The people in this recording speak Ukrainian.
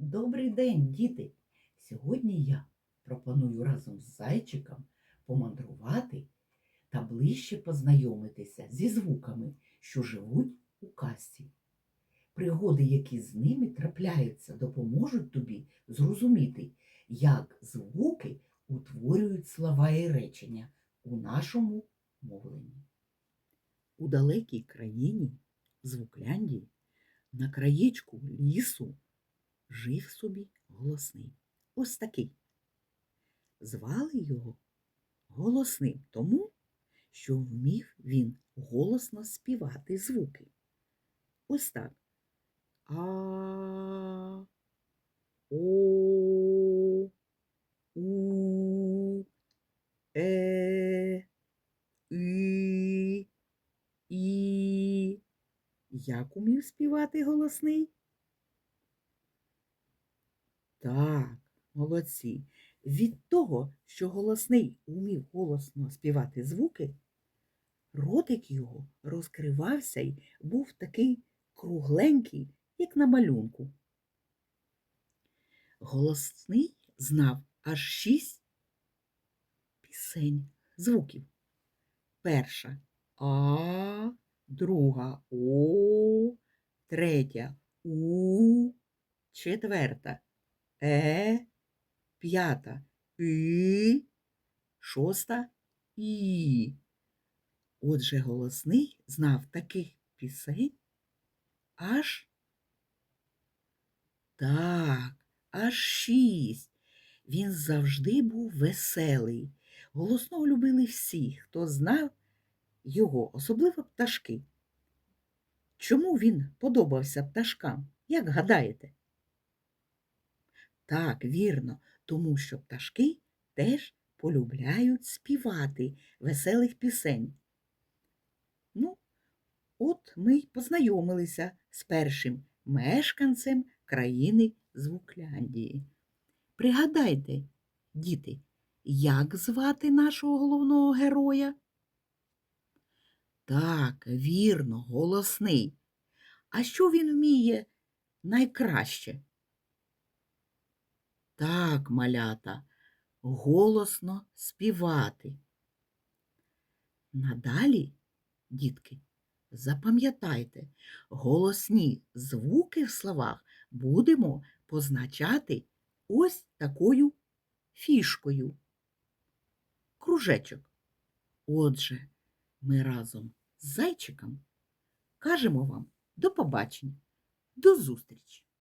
Добрий день, діти! Сьогодні я пропоную разом з зайчиком помандрувати та ближче познайомитися зі звуками, що живуть у казці. Пригоди, які з ними трапляються, допоможуть тобі зрозуміти, як звуки утворюють слова і речення у нашому мовленні. У далекій країні Звукляндії на краєчку лісу жив собі голосний. Ось такий. Звали його голосним тому, що вмів він голосно співати звуки. Ось так. А, О, У, Е, І. Як умів співати голосний? Так, молодці. Від того, що голосний умів голосно співати звуки, ротик його розкривався й був такий кругленький, як на малюнку. Голосний знав аж шість пісень звуків. Перша А, друга О, третя У, четверта Е, п'ята И, шоста І. Отже, голосний знав таких пісень аж так, аж шість. Він завжди був веселий. Голосного любили всі, хто знав його, особливо пташки. Чому він подобався пташкам, як гадаєте? Так, вірно, тому що пташки теж полюбляють співати веселих пісень. Ну, от ми й познайомилися з першим мешканцем країни Звукляндії. Пригадайте, діти, як звати нашого головного героя? Так, вірно, голосний. А що він вміє найкраще? Так, малята, голосно співати. Надалі, дітки, запам'ятайте, голосні звуки в словах будемо позначати ось такою фішкою. Кружечок. Отже, ми разом з зайчиком кажемо вам до побачення, до зустрічі!